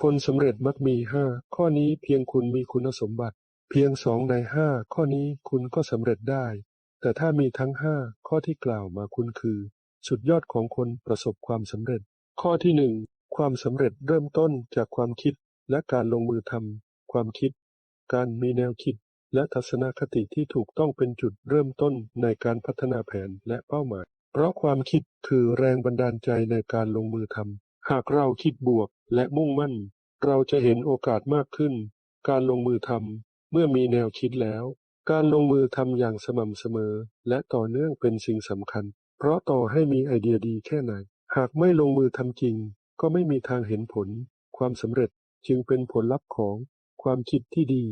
คนสำเร็จมักมีห้าข้อนี้เพียงคุณมีคุณสมบัติ เพียงสองในห้าข้อนี้คุณก็สำเร็จได้ แต่ถ้ามีทั้งห้าข้อที่กล่าวมาคุณคือ สุดยอดของคนประสบความสำเร็จ ข้อที่หนึ่งความสำเร็จเริ่มต้นจากความคิดและการลงมือทำความคิด การมีแนวคิดและทัศนคติที่ถูกต้องเป็นจุดเริ่มต้นในการพัฒนาแผนและเป้าหมาย เพราะความคิดคือแรงบันดาลใจในการลงมือทำ หากเราคิดบวกและมุ่งมั่น เราจะเห็นโอกาสมากขึ้น การลงมือทำเมื่อมีแนวคิดแล้ว การลงมือทำอย่างสม่ำเสมอ และต่อเนื่องเป็นสิ่งสำคัญ เพราะต่อให้มีไอเดียดีแค่ไหน หากไม่ลงมือทำจริง ก็ไม่มีทางเห็นผล ความสำเร็จจึงเป็นผลลัพธ์ของความคิดที่ดี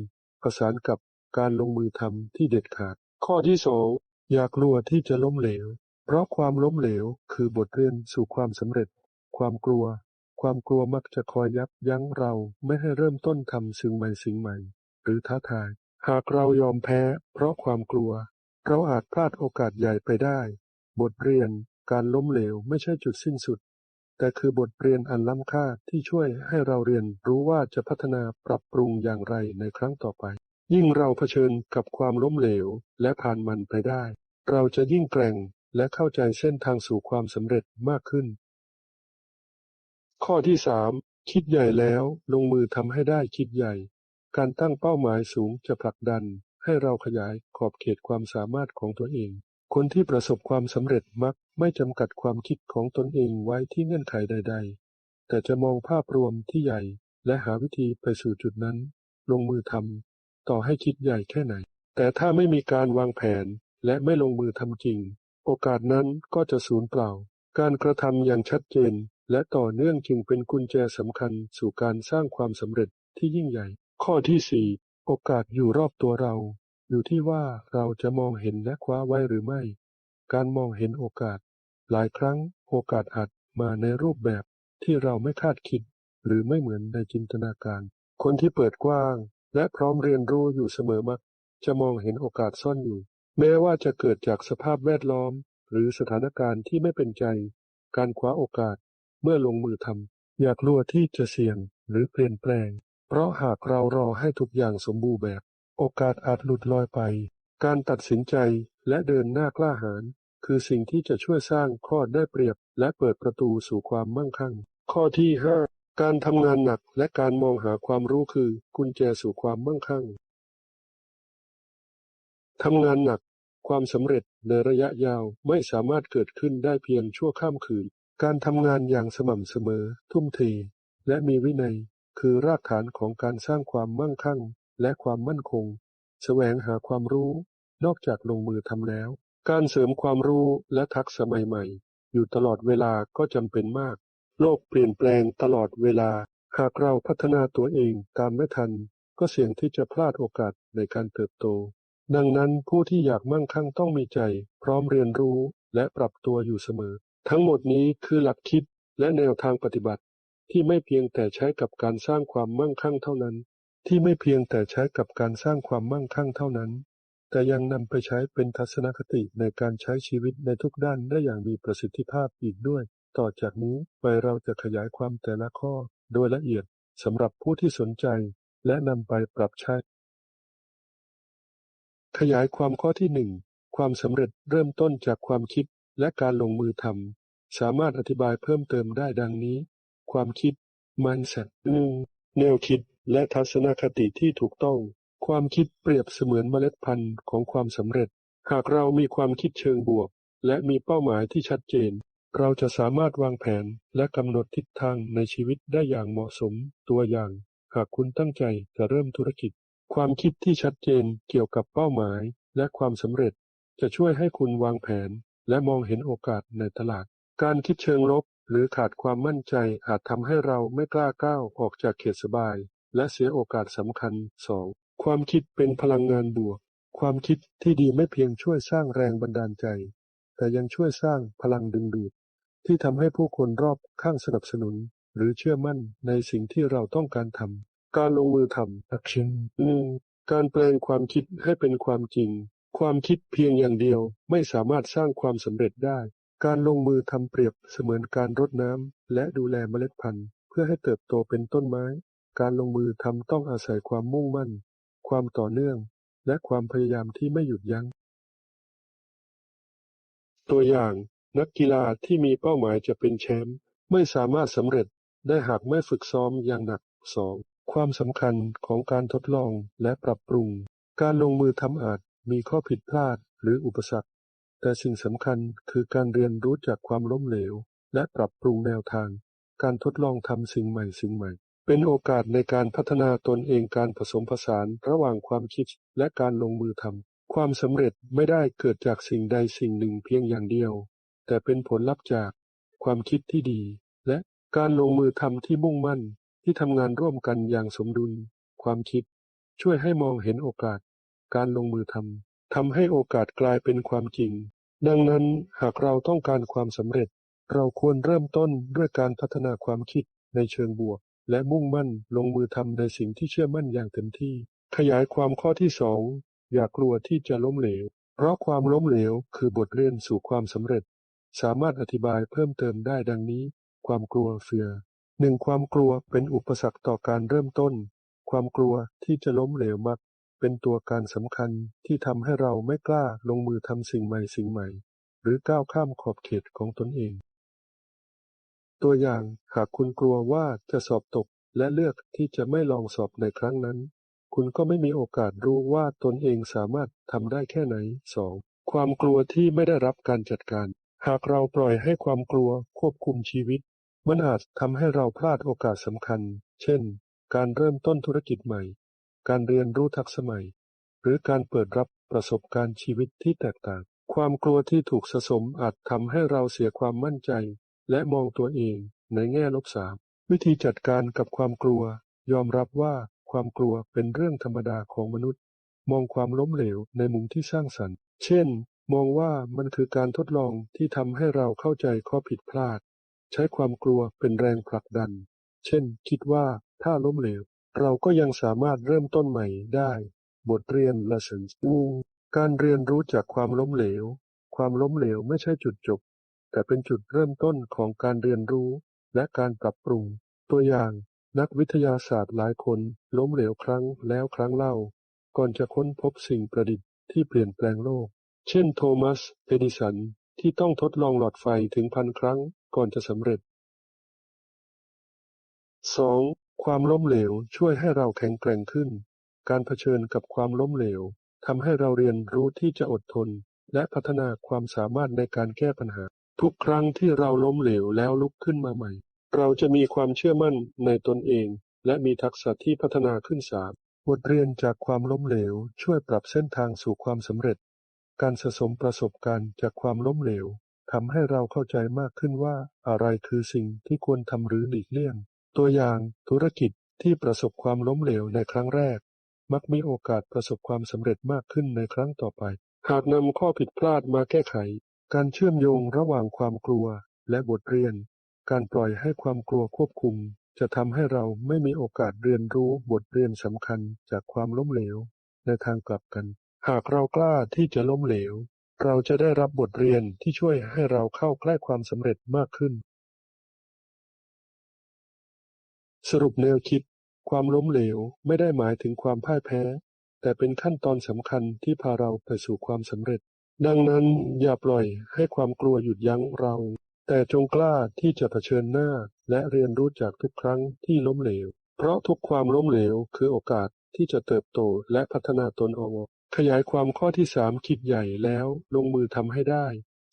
ประสานกับการลงมือทำที่เด็ดขาด ข้อที่สองอย่ากลัวที่จะล้มเหลว เพราะความล้มเหลวคือบทเรียนสู่ความสำเร็จ ความกลัว ความกลัวมักจะคอยยับยั้งเราไม่ให้เริ่มต้นทำสิ่งใหม่สิ่งใหม่ หรือท้าทาย หากเรายอมแพ้ เพราะความกลัว เราอาจพลาดโอกาสใหญ่ไปได้ บทเรียนการล้มเหลวไม่ใช่จุดสิ้นสุด แต่คือบทเรียนอันล้ำค่าที่ช่วยให้เราเรียนรู้ว่าจะพัฒนาปรับปรุงอย่างไรในครั้งต่อไป ยิ่งเราเผชิญกับความล้มเหลวและผ่านมันไปได้ เราจะยิ่งแกร่ง และเข้าใจเส้นทางสู่ความสำเร็จมากขึ้น ข้อที่สามคิดใหญ่แล้วลงมือทำให้ได้คิดใหญ่ การตั้งเป้าหมายสูงจะผลักดัน ให้เราขยายขอบเขตความสามารถของตัวเอง คนที่ประสบความสำเร็จมักไม่จำกัดความคิดของตนเองไว้ที่เงื่อนไขใด ๆ แต่จะมองภาพรวมที่ใหญ่ และหาวิธีไปสู่จุดนั้น ลงมือทำต่อให้คิดใหญ่แค่ไหน แต่ถ้าไม่มีการวางแผนและไม่ลงมือทำจริง โอกาสนั้นก็จะสูญเปล่า การกระทำอย่างชัดเจน และต่อเนื่องจึงเป็นกุญแจสำคัญสู่การสร้างความสำเร็จที่ยิ่งใหญ่ ข้อที่สี่โอกาสอยู่รอบตัวเรา อยู่ที่ว่าเราจะมองเห็นและคว้าไว้หรือไม่ การมองเห็นโอกาส หลายครั้งโอกาสอาจมาในรูปแบบที่เราไม่คาดคิด หรือไม่เหมือนในจินตนาการ คนที่เปิดกว้าง และพร้อมเรียนรู้อยู่เสมอมักจะมองเห็นโอกาสซ่อนอยู่ แม้ว่าจะเกิดจากสภาพแวดล้อม หรือสถานการณ์ที่ไม่เป็นใจ การคว้าโอกาส เมื่อลงมือทำอย่ากลัวที่จะเสี่ยงหรือเปลี่ยนแปลง เพราะหากเรารอให้ทุกอย่างสมบูรณ์แบบ โอกาสอาจหลุดลอยไป การตัดสินใจและเดินหน้ากล้าหาญคือสิ่งที่จะช่วยสร้างข้อได้เปรียบ และเปิดประตูสู่ความมั่งคั่ง ข้อที่ 5 การทำงานหนักและการมองหาความรู้คือกุญแจสู่ความมั่งคั่ง ทำงานหนัก ความสำเร็จในระยะยาวไม่สามารถเกิดขึ้นได้เพียงชั่วข้ามคืน การทำงานอย่างสม่ำเสมอ ทุ่มเท และมีวินัย คือรากฐานของการสร้างความมั่งคั่ง และความมั่นคง แสวงหาความรู้ นอกจากลงมือทำแล้ว การเสริมความรู้และทักษะใหม่ๆ อยู่ตลอดเวลาก็จำเป็นมาก โลกเปลี่ยนแปลงตลอดเวลา หากเราพัฒนาตัวเองตามไม่ทัน ก็เสี่ยงที่จะพลาดโอกาสในการเติบโต ดังนั้นผู้ที่อยากมั่งคั่งต้องมีใจ พร้อมเรียนรู้และปรับตัวอยู่เสมอ ทั้งหมดนี้คือหลักคิดและแนวทางปฏิบัติ ที่ไม่เพียงแต่ใช้กับการสร้างความมั่งคั่งเท่านั้น ที่ไม่เพียงแต่ใช้กับการสร้างความมั่งคั่งเท่านั้น แต่ยังนำไปใช้เป็นทัศนคติในการใช้ชีวิตในทุกด้านได้อย่างมีประสิทธิภาพอีกด้วย ต่อจากนี้ไปเราจะขยายความแต่ละข้อ โดยละเอียดสำหรับผู้ที่สนใจ และนำไปปรับใช้ ขยายความข้อที่หนึ่ง ความสำเร็จเริ่มต้นจากความคิดและการลงมือทำ สามารถอธิบายเพิ่มเติมได้ดังนี้ ความคิด mindset หนึ่งแนวคิดและทัศนคติที่ถูกต้อง ความคิดเปรียบเสมือนเมล็ดพันธุ์ของความสำเร็จ หากเรามีความคิดเชิงบวก และมีเป้าหมายที่ชัดเจน เราจะสามารถวางแผนและกำหนดทิศทางในชีวิตได้อย่างเหมาะสม ตัวอย่าง หากคุณตั้งใจจะเริ่มธุรกิจ ความคิดที่ชัดเจนเกี่ยวกับเป้าหมายและความสำเร็จ จะช่วยให้คุณวางแผน และมองเห็นโอกาสในตลาด การคิดเชิงลบ หรือขาดความมั่นใจอาจทำให้เราไม่กล้าก้าวออกจากเขตสบาย และเสียโอกาสสำคัญ 2. ความคิดเป็นพลังงานบวก ความคิดที่ดีไม่เพียงช่วยสร้างแรงบันดาลใจ แต่ยังช่วยสร้างพลังดึงดูด ที่ทำให้ผู้คนรอบข้างสนับสนุน หรือเชื่อมั่นในสิ่งที่เราต้องการทำ การลงมือทำ action หนึ่งการแปลงความคิดให้เป็นความจริง ความคิดเพียงอย่างเดียวไม่สามารถสร้างความสำเร็จได้ การลงมือทำเปรียบเสมือนการรดน้ำและดูแลเมล็ดพันธุ์ เพื่อให้เติบโตเป็นต้นไม้ การลงมือทำต้องอาศัยความมุ่งมั่น ความต่อเนื่อง และความพยายามที่ไม่หยุดยัง้ง ตัวอย่างนักกีฬาที่มีเป้าหมายจะเป็นแชมป์ไม่สามารถสำเร็จได้หากไม่ฝึกซ้อมอย่างหนัก 2. ความสำคัญของการทดลองและปรับปรุง การลงมือทำอาจมีข้อผิดพลาดหรืออุปสรรค แต่สิ่งสำคัญคือการเรียนรู้จากความล้มเหลว และปรับปรุงแนวทาง การทดลองทำสิ่งใหม่สิ่งใหม่ เป็นโอกาสในการพัฒนาตนเองการผสมผสานระหว่างความคิดและการลงมือทำความสำเร็จไม่ได้เกิดจากสิ่งใดสิ่งหนึ่งเพียงอย่างเดียว แต่เป็นผลลัพธ์จาก ความคิดที่ดี และการลงมือทำที่มุ่งมั่น ที่ทำงานร่วมกันอย่างสมดุล ความคิด ช่วยให้มองเห็นโอกาส การลงมือทำทำให้โอกาสกลายเป็นความจริง ดังนั้นหากเราต้องการความสำเร็จ เราควรเริ่มต้นด้วยการพัฒนาความคิดในเชิงบวก และมุ่งมั่นลงมือทำในสิ่งที่เชื่อมั่นอย่างเต็มที่ ขยายความข้อที่สองอย่ากลัวที่จะล้มเหลว เพราะความล้มเหลวคือบทเรียนสู่ความสำเร็จ สามารถอธิบายเพิ่มเติมได้ดังนี้ ความกลัวเฟีย หนึ่งความกลัวเป็นอุปสรรคต่อการเริ่มต้น ความกลัวที่จะล้มเหลวมัก เป็นตัวการสำคัญที่ทำให้เราไม่กล้าลงมือทำสิ่งใหม่สิ่งใหม่ หรือก้าวข้ามขอบเขตของตนเอง ตัวอย่างหากคุณกลัวว่าจะสอบตกและเลือกที่จะไม่ลองสอบในครั้งนั้น คุณก็ไม่มีโอกาสรู้ว่าตนเองสามารถทำได้แค่ไหน 2. ความกลัวที่ไม่ได้รับการจัดการ หากเราปล่อยให้ความกลัวควบคุมชีวิต มันอาจทำให้เราพลาดโอกาสสำคัญ เช่น การเริ่มต้นธุรกิจใหม่ การเรียนรู้ทักษะใหม่ หรือการเปิดรับประสบการณ์ชีวิตที่แตกต่าง ความกลัวที่ถูกสะสมอาจทำให้เราเสียความมั่นใจ และมองตัวเองในแง่ลบสามวิธีจัดการกับความกลัว ยอมรับว่าความกลัวเป็นเรื่องธรรมดาของมนุษย์ มองความล้มเหลวในมุมที่สร้างสรรค์ เช่น มองว่ามันคือการทดลองที่ทำให้เราเข้าใจข้อผิดพลาด ใช้ความกลัวเป็นแรงผลักดัน เช่น คิดว่าถ้าล้มเหลว เราก็ยังสามารถเริ่มต้นใหม่ได้ บทเรียน lessons การเรียนรู้จากความล้มเหลว ความล้มเหลวไม่ใช่จุดจบ แต่เป็นจุดเริ่มต้นของการเรียนรู้ และการปรับปรุง ตัวอย่าง นักวิทยาศาสตร์หลายคนล้มเหลวครั้งแล้วครั้งเล่า ก่อนจะค้นพบสิ่งประดิษฐ์ที่เปลี่ยนแปลงโลก เช่น โทมัส เอดิสัน ที่ต้องทดลองหลอดไฟถึงพันครั้งก่อนจะสำเร็จ 2. ความล้มเหลวช่วยให้เราแข็งแกร่งขึ้น การเผชิญกับความล้มเหลวทำให้เราเรียนรู้ที่จะอดทน และพัฒนาความสามารถในการแก้ปัญหา ทุกครั้งที่เราล้มเหลวแล้วลุกขึ้นมาใหม่ เราจะมีความเชื่อมั่นในตนเอง และมีทักษะที่พัฒนาขึ้นสามบทเรียนจากความล้มเหลวช่วยปรับเส้นทางสู่ความสำเร็จ การสะสมประสบการณ์จากความล้มเหลวทำให้เราเข้าใจมากขึ้นว่าอะไรคือสิ่งที่ควรทำหรือหลีกเลี่ยง ตัวอย่างธุรกิจที่ประสบความล้มเหลวในครั้งแรก มักมีโอกาสประสบความสำเร็จมากขึ้นในครั้งต่อไป หากนำข้อผิดพลาดมาแก้ไข การเชื่อมโยงระหว่างความกลัวและบทเรียน การปล่อยให้ความกลัวควบคุม จะทำให้เราไม่มีโอกาสเรียนรู้บทเรียนสำคัญจากความล้มเหลวในทางกลับกัน หากเรากล้าที่จะล้มเหลว เราจะได้รับบทเรียนที่ช่วยให้เราเข้าใกล้ความสำเร็จมากขึ้น สรุปแนวคิด ความล้มเหลวไม่ได้หมายถึงความพ่ายแพ้ แต่เป็นขั้นตอนสำคัญที่พาเราไปสู่ความสำเร็จ ดังนั้นอย่าปล่อยให้ความกลัวหยุดยั้งเรา แต่จงกล้าที่จะเผชิญหน้า และเรียนรู้จากทุกครั้งที่ล้มเหลว เพราะทุกความล้มเหลวคือโอกาสที่จะเติบโตและพัฒนาตนออก ขยายความข้อที่สามคิดใหญ่แล้วลงมือทำให้ได้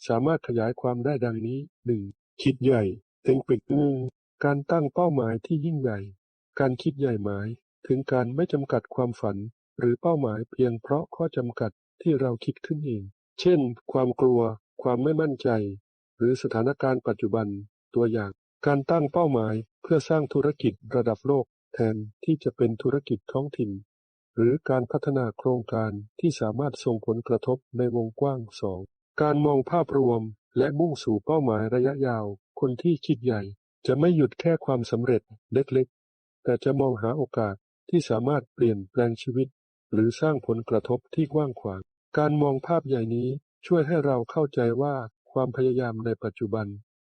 สามารถขยายความได้ดังนี้หนึ่งคิดใหญ่ think big หนึ่งการตั้งเป้าหมายที่ยิ่งใหญ่ การคิดใหญ่หมาย ถึงการไม่จำกัดความฝัน หรือเป้าหมายเพียงเพราะข้อจำกัดที่เราคิดขึ้นเอง เช่น ความกลัว ความไม่มั่นใจ หรือสถานการณ์ปัจจุบัน ตัวอย่าง การตั้งเป้าหมายเพื่อสร้างธุรกิจระดับโลก แทนที่จะเป็นธุรกิจท้องถิ่น หรือการพัฒนาโครงการที่สามารถส่งผลกระทบในวงกว้างสองการมองภาพรวมและมุ่งสู่เป้าหมายระยะยาว คนที่คิดใหญ่ จะไม่หยุดแค่ความสำเร็จเล็กๆ แต่จะมองหาโอกาสที่สามารถเปลี่ยนแปลงชีวิต หรือสร้างผลกระทบที่กว้างขวาง การมองภาพใหญ่นี้ช่วยให้เราเข้าใจว่าความพยายามในปัจจุบัน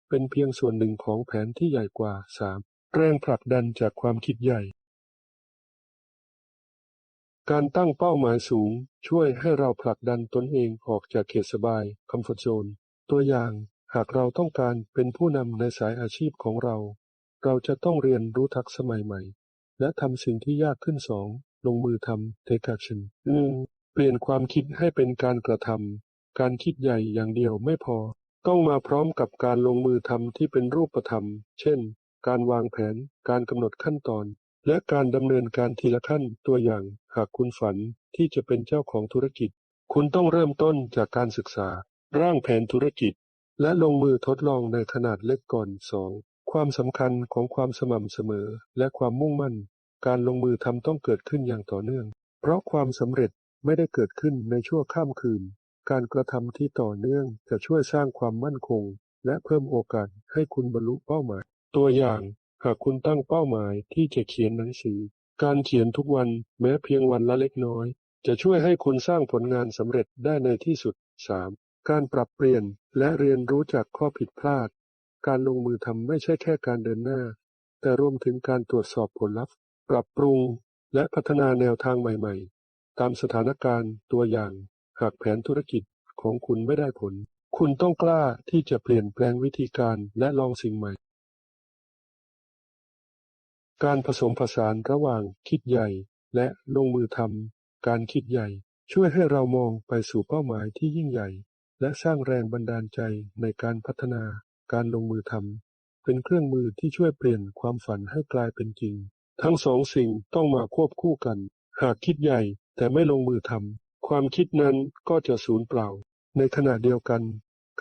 เป็นเพียงส่วนหนึ่งของแผนที่ใหญ่กว่า 3. แรงผลักดันจากความคิดใหญ่ การตั้งเป้าหมายสูง ช่วยให้เราผลักดันตนเองออกจากเขตสบาย comfort zone ตัวอย่างหากเราต้องการเป็นผู้นำในสายอาชีพของเรา เราจะต้องเรียนรู้ทักษะใหม่ๆ และทำสิ่งที่ยากขึ้นสองลงมือทำ take action หนึ่งเปลี่ยนความคิดให้เป็นการกระทำการคิดใหญ่อย่างเดียวไม่พอ ต้องมาพร้อมกับการลงมือทำที่เป็นรูปธรรม เช่น การวางแผน การกำหนดขั้นตอน และการดำเนินการทีละขั้น ตัวอย่าง หากคุณฝันที่จะเป็นเจ้าของธุรกิจ คุณต้องเริ่มต้นจากการศึกษา ร่างแผนธุรกิจ และลงมือทดลองในขนาดเล็กก่อน 2. ความสำคัญของความสม่ำเสมอ และความมุ่งมั่น การลงมือทำต้องเกิดขึ้นอย่างต่อเนื่อง เพราะความสำเร็จไม่ได้เกิดขึ้นในชั่วข้ามคืน การกระทำที่ต่อเนื่องจะช่วยสร้างความมั่นคง และเพิ่มโอกาสให้คุณบรรลุเป้าหมาย ตัวอย่าง หากคุณตั้งเป้าหมายที่จะเขียนหนังสือ การเขียนทุกวันแม้เพียงวันละเล็กน้อย จะช่วยให้คุณสร้างผลงานสำเร็จได้ในที่สุด 3. การปรับเปลี่ยนและเรียนรู้จากข้อผิดพลาด การลงมือทำไม่ใช่แค่การเดินหน้า แต่รวมถึงการตรวจสอบผลลัพธ์ ปรับปรุง และพัฒนาแนวทางใหม่ ๆ ตามสถานการณ์ตัวอย่าง หากแผนธุรกิจของคุณไม่ได้ผล คุณต้องกล้าที่จะเปลี่ยนแปลงวิธีการและลองสิ่งใหม่ การผสมผสานระหว่างคิดใหญ่และลงมือทำการคิดใหญ่ ช่วยให้เรามองไปสู่เป้าหมายที่ยิ่งใหญ่ และสร้างแรงบันดาลใจในการพัฒนาการลงมือทำเป็นเครื่องมือที่ช่วยเปลี่ยนความฝันให้กลายเป็นจริง ทั้งสองสิ่งต้องมาควบคู่กัน หากคิดใหญ่แต่ไม่ลงมือทำความคิดนั้นก็จะสูญเปล่า ในขณะเดียวกัน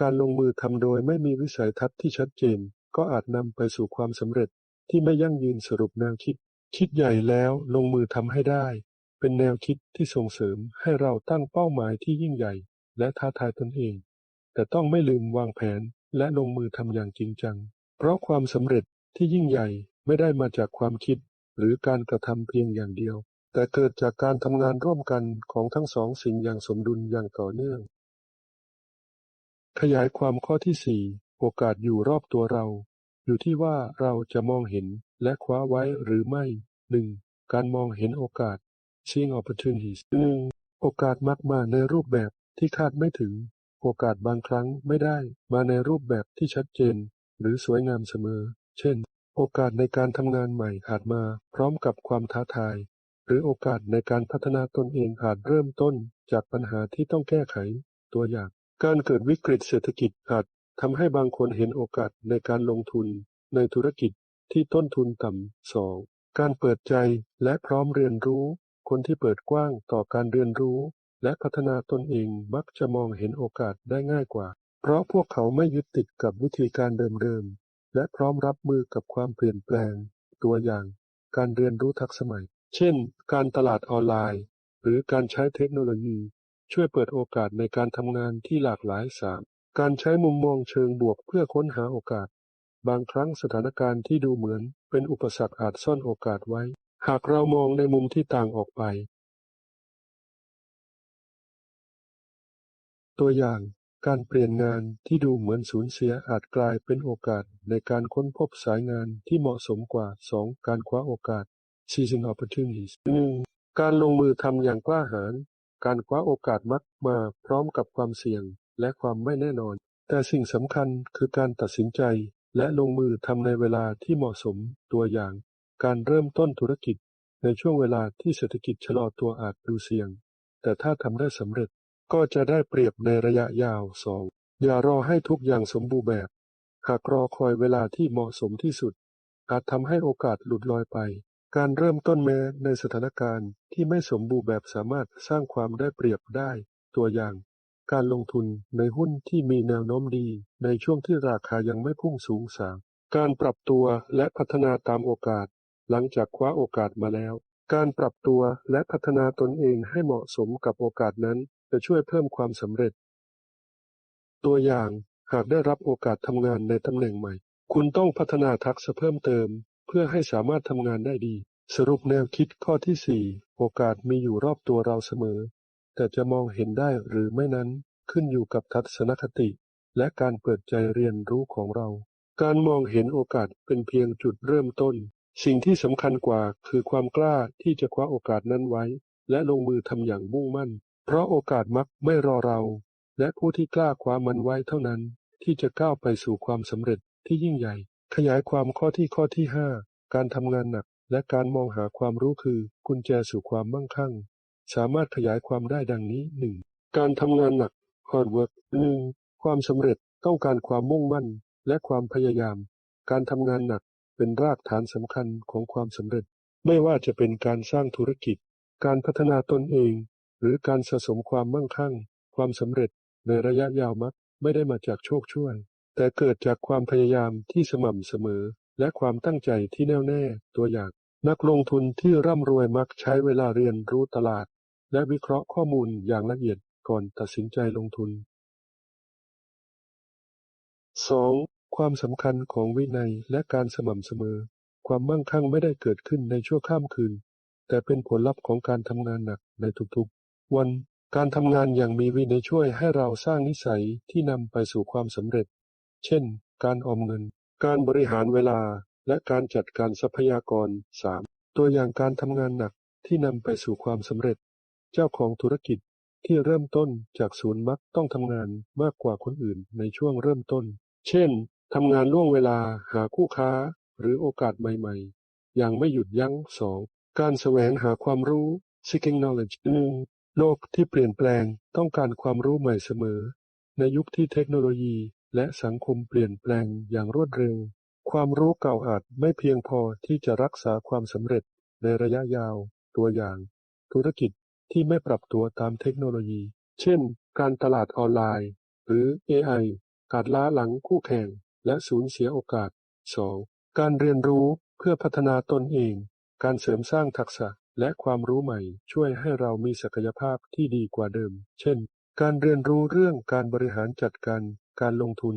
การลงมือทำโดยไม่มีวิสัยทัศน์ที่ชัดเจน ก็อาจนำไปสู่ความสำเร็จ ที่ไม่ยั่งยืนสรุปแนวคิด คิดใหญ่แล้วลงมือทำให้ได้ เป็นแนวคิดที่ส่งเสริมให้เราตั้งเป้าหมายที่ยิ่งใหญ่ และท้าทายตนเอง แต่ต้องไม่ลืมวางแผนและลงมือทำอย่างจริงจัง เพราะความสำเร็จที่ยิ่งใหญ่ไม่ได้มาจากความคิด หรือการกระทำเพียงอย่างเดียว แต่เกิดจากการทำงานร่วมกันของทั้งสองสิ่งอย่างสมดุลอย่างต่อเนื่อง ขยายความข้อที่ 4 โอกาสอยู่รอบตัวเรา อยู่ที่ว่าเราจะมองเห็นและคว้าไว้หรือไม่ 1. การมองเห็นโอกาส seeing opportunities 1. โอกาสมักมาในรูปแบบที่คาดไม่ถึง โอกาสบางครั้งไม่ได้ มาในรูปแบบที่ชัดเจน หรือสวยงามเสมอ เช่น โอกาสในการทำงานใหม่อาจมา พร้อมกับความท้าทาย หรือโอกาสในการพัฒนาตนเองอาจเริ่มต้น จากปัญหาที่ต้องแก้ไข ตัวอย่าง การเกิดวิกฤตเศรษฐกิจอาจ ทำให้บางคนเห็นโอกาสในการลงทุนในธุรกิจที่ต้นทุนต่ำ 2. การเปิดใจและพร้อมเรียนรู้ คนที่เปิดกว้างต่อการเรียนรู้ และพัฒนาตนเองมักจะมองเห็นโอกาสได้ง่ายกว่า เพราะพวกเขาไม่ยึดติดกับวิธีการเดิมๆและพร้อมรับมือกับความเปลี่ยนแปลง ตัวอย่าง การเรียนรู้ทักษะใหม่เช่น การตลาดออนไลน์ หรือการใช้เทคโนโลยี ช่วยเปิดโอกาสในการทำงานที่หลากหลายสาม การใช้มุมมองเชิงบวกเพื่อค้นหาโอกาส บางครั้งสถานการณ์ที่ดูเหมือนเป็นอุปสรรคอาจซ่อนโอกาสไว้ หากเรามองในมุมที่ต่างออกไป ตัวอย่างการเปลี่ยนงานที่ดูเหมือนสูญเสียอาจกลายเป็นโอกาสในการค้นพบสายงานที่เหมาะสมกว่า 2. การคว้าโอกาส seizing opportunities 1. การลงมือทำอย่างกล้าหาญการคว้าโอกาสมักมาพร้อมกับความเสี่ยง และความไม่แน่นอน แต่สิ่งสำคัญคือการตัดสินใจ และลงมือทำในเวลาที่เหมาะสมตัวอย่าง การเริ่มต้นธุรกิจ ในช่วงเวลาที่เศรษฐกิจชะลอตัวอาจดูเสี่ยง แต่ถ้าทำได้สำเร็จก็จะได้เปรียบในระยะยาว 2. อย่ารอให้ทุกอย่างสมบูรณ์แบบ หากรอคอยเวลาที่เหมาะสมที่สุด อาจทำให้โอกาสหลุดลอยไป การเริ่มต้นแม้ในสถานการณ์ที่ไม่สมบูรณ์แบบสามารถสร้างความได้เปรียบได้ ตัวอย่าง การลงทุนในหุ้นที่มีแนวโน้มดีในช่วงที่ราคายังไม่พุ่งสูงสาง การปรับตัวและพัฒนาตามโอกาส หลังจากคว้าโอกาสมาแล้ว การปรับตัวและพัฒนาตนเองให้เหมาะสมกับโอกาสนั้น จะช่วยเพิ่มความสำเร็จ ตัวอย่างหากได้รับโอกาสทำงานในตำแหน่งใหม่ คุณต้องพัฒนาทักษะเพิ่มเติม เพื่อให้สามารถทำงานได้ดี สรุปแนวคิดข้อที่ 4 โอกาสมีอยู่รอบตัวเราเสมอ แต่จะมองเห็นได้หรือไม่นั้นขึ้นอยู่กับทัศนคติ และการเปิดใจเรียนรู้ของเรา การมองเห็นโอกาสเป็นเพียงจุดเริ่มต้น สิ่งที่สำคัญกว่าคือความกล้าที่จะคว้าโอกาสนั้นไว้ และลงมือทำอย่างมุ่งมั่น เพราะโอกาสมักไม่รอเรา และผู้ที่กล้าคว้ามันไว้เท่านั้น ที่จะก้าวไปสู่ความสำเร็จที่ยิ่งใหญ่ ขยายความข้อที่ข้อที่ 5 การทำงานหนัก และการมองหาความรู้คือกุญแจสู่ความมั่งคั่ง สามารถขยายความได้ดังนี้ 1. การทำงานหนัก hard work หนึ่งความสำเร็จต้องการความมุ่งมั่น และความพยายาม การทำงานหนักเป็นรากฐานสำคัญของความสำเร็จ ไม่ว่าจะเป็นการสร้างธุรกิจ การพัฒนาตนเอง หรือการสะสมความมั่งคั่ง ความสำเร็จในระยะยาวมักไม่ได้มาจากโชคช่วย แต่เกิดจากความพยายามที่สม่ำเสมอ และความตั้งใจที่แน่วแน่ตัวอย่าง นักลงทุนที่ร่ำรวยมักใช้เวลาเรียนรู้ตลาด และวิเคราะห์ข้อมูลอย่างละเอียดก่อนตัดสินใจลงทุน 2. ความสำคัญของวินัยและการสม่ำเสมอ ความมั่งคั่งไม่ได้เกิดขึ้นในชั่วข้ามคืน แต่เป็นผลลัพธ์ของการทำงานหนักในทุกๆ วัน การทำงานอย่างมีวินัยช่วยให้เราสร้างนิสัยที่นำไปสู่ความสำเร็จ เช่น การออมเงิน การบริหารเวลา และการจัดการทรัพยากร 3. ตัวอย่างการทำงานหนักที่นำไปสู่ความสำเร็จ เจ้าของธุรกิจที่เริ่มต้นจากศูนย์มักต้องทำงานมากกว่าคนอื่นในช่วงเริ่มต้น เช่น ทำงานล่วงเวลาหาคู่ค้า หรือโอกาสใหม่ๆ อย่างไม่หยุดยั้ง 2. การแสวงหาความรู้ seeking knowledge หนึ่งโลกที่เปลี่ยนแปลงต้องการความรู้ใหม่เสมอ ในยุคที่เทคโนโลยี และสังคมเปลี่ยนแปลงอย่างรวดเร็ว ความรู้เก่าอาจไม่เพียงพอที่จะรักษาความสำเร็จในระยะยาว ตัวอย่าง ธุรกิจ ที่ไม่ปรับตัวตามเทคโนโลยี เช่น การตลาดออนไลน์ หรือ AI การล้าหลังคู่แข่ง และสูญเสียโอกาส 2. การเรียนรู้เพื่อพัฒนาตนเอง การเสริมสร้างทักษะและความรู้ใหม่ช่วยให้เรามีศักยภาพที่ดีกว่าเดิม เช่น การเรียนรู้เรื่องการบริหารจัดการ การลงทุน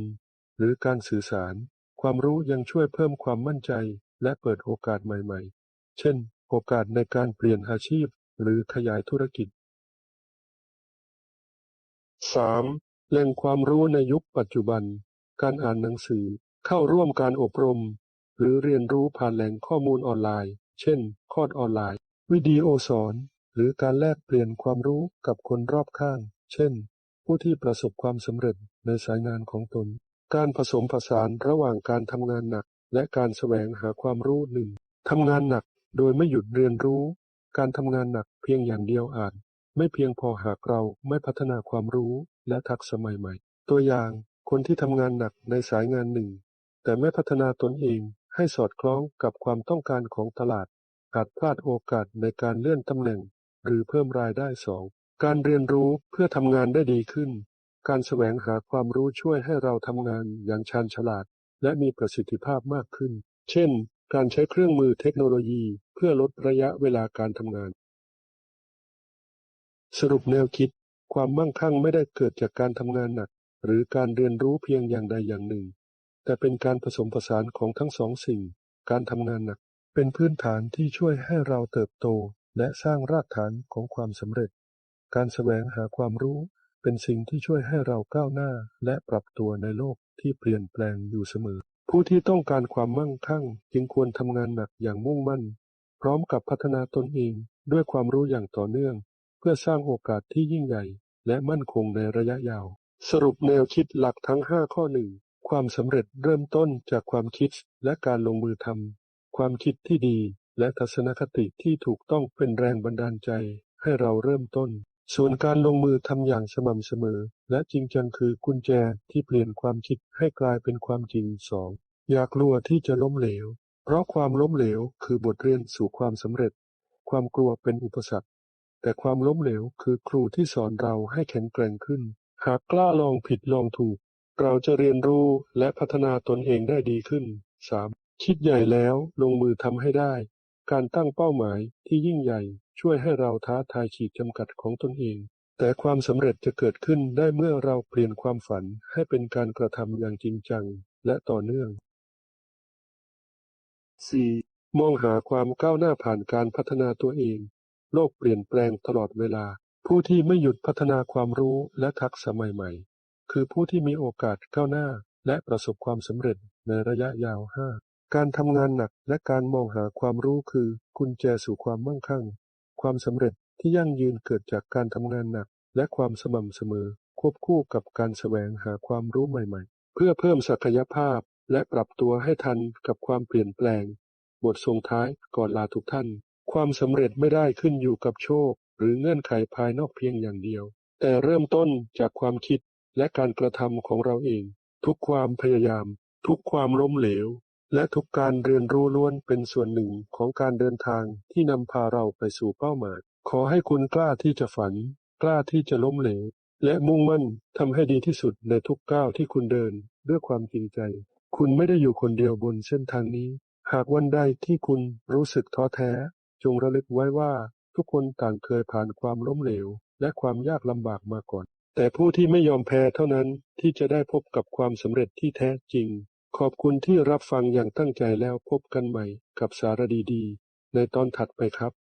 หรือการสื่อสาร ความรู้ยังช่วยเพิ่มความมั่นใจ และเปิดโอกาสใหม่ ๆ เช่น โอกาสในการเปลี่ยนอาชีพ หรือขยายธุรกิจ 3. แหล่งความรู้ในยุคปัจจุบัน การอ่านหนังสือ เข้าร่วมการอบรม หรือเรียนรู้ผ่านแหล่งข้อมูลออนไลน์ เช่น คอร์สออนไลน์ วิดีโอสอน หรือการแลกเปลี่ยนความรู้กับคนรอบข้าง เช่น ผู้ที่ประสบความสำเร็จในสายงานของตน การผสมผสานระหว่างการทำงานหนัก และการแสวงหาความรู้หนึ่งทำงานหนักโดยไม่หยุดเรียนรู้ การทำงานหนักเพียงอย่างเดียวอาจไม่เพียงพอหากเราไม่พัฒนาความรู้และทักษะใหม่ๆ ตัวอย่างคนที่ทำงานหนักในสายงานหนึ่ง แต่ไม่พัฒนาตนเองให้สอดคล้องกับความต้องการของตลาด อาจพลาดโอกาสในการเลื่อนตำแหน่ง หรือเพิ่มรายได้สองการเรียนรู้เพื่อทำงานได้ดีขึ้น การแสวงหาความรู้ช่วยให้เราทำงานอย่างชาญฉลาด และมีประสิทธิภาพมากขึ้น เช่น การใช้เครื่องมือเทคโนโลยี พื่อลดระยะเวลาการทำงาน สรุปแนวคิด ความมั่งคั่งไม่ได้เกิดจากการทำงานหนัก หรือการเรียนรู้เพียงอย่างใดอย่างหนึ่ง แต่เป็นการผสมผสานของทั้งสองสิ่ง การทำงานหนัก เป็นพื้นฐานที่ช่วยให้เราเติบโต และสร้างรากฐานของความสำเร็จ การแสวงหาความรู้ เป็นสิ่งที่ช่วยให้เราก้าวหน้า และปรับตัวในโลกที่เปลี่ยนแปลงอยู่เสมอผู้ที่ต้องการความมั่งคั่งจึงควรทำงานหนักอย่างมุ่งมั่น พร้อมกับพัฒนาตนเองด้วยความรู้อย่างต่อเนื่อง เพื่อสร้างโอกาสที่ยิ่งใหญ่ และมั่นคงในระยะยาว สรุปแนวคิดหลักทั้ง 5 ข้อหนึ่งความสำเร็จเริ่มต้นจากความคิดและการลงมือทำความคิดที่ดีและทัศนคติที่ถูกต้องเป็นแรงบันดาลใจ ให้เราเริ่มต้น ส่วนการลงมือทำอย่างสม่ำเสมอ และจริงจังคือกุญแจที่เปลี่ยนความคิดให้กลายเป็นความจริงสองอย่ากลัวที่จะล้มเหลว เพราะความล้มเหลวคือบทเรียนสู่ความสำเร็จ ความกลัวเป็นอุปสรรค แต่ความล้มเหลวคือครูที่สอนเราให้แข็งแกร่งขึ้น หากกล้าลองผิดลองถูก เราจะเรียนรู้และพัฒนาตนเองได้ดีขึ้น 3. คิดใหญ่แล้วลงมือทำให้ได้ การตั้งเป้าหมายที่ยิ่งใหญ่ช่วยให้เราท้าทายขีดจำกัดของตนเอง แต่ความสำเร็จจะเกิดขึ้นได้เมื่อเราเปลี่ยนความฝันให้เป็นการกระทำอย่างจริงจังและต่อเนื่อง 4. มองหาความก้าวหน้าผ่านการพัฒนาตัวเอง โลกเปลี่ยนแปลงตลอดเวลา ผู้ที่ไม่หยุดพัฒนาความรู้และทักษะใหม่ๆ คือผู้ที่มีโอกาสก้าวหน้าและประสบความสำเร็จในระยะยาว 5. การทำงานหนักและการมองหาความรู้คือกุญแจสู่ความมั่งคั่ง ความสำเร็จที่ยั่งยืนเกิดจากการทำงานหนัก และความสม่ำเสมอ ควบคู่กับการแสวงหาความรู้ใหม่ ๆ เพื่อเพิ่มศักยภาพ และปรับตัวให้ทันกับความเปลี่ยนแปลง บทส่งท้ายก่อนลาทุกท่าน ความสำเร็จไม่ได้ขึ้นอยู่กับโชค หรือเงื่อนไขภายนอกเพียงอย่างเดียว แต่เริ่มต้นจากความคิดและการกระทำของเราเอง ทุกความพยายาม ทุกความล้มเหลว และทุกการเรียนรู้ล้วนเป็นส่วนหนึ่งของการเดินทางที่นำพาเราไปสู่เป้าหมาย ขอให้คุณกล้าที่จะฝัน กล้าที่จะล้มเหลว และมุ่งมั่นทำให้ดีที่สุดในทุกก้าวที่คุณเดินด้วยความจริงใจ คุณไม่ได้อยู่คนเดียวบนเส้นทางนี้ หากวันใดที่คุณรู้สึกท้อแท้ จงระลึกไว้ว่าทุกคนต่างเคยผ่านความล้มเหลว และความยากลำบากมาก่อน แต่ผู้ที่ไม่ยอมแพ้เท่านั้นที่จะได้พบกับความสำเร็จที่แท้จริง ขอบคุณที่รับฟังอย่างตั้งใจแล้วพบกันใหม่กับสารดีๆ ในตอนถัดไปครับ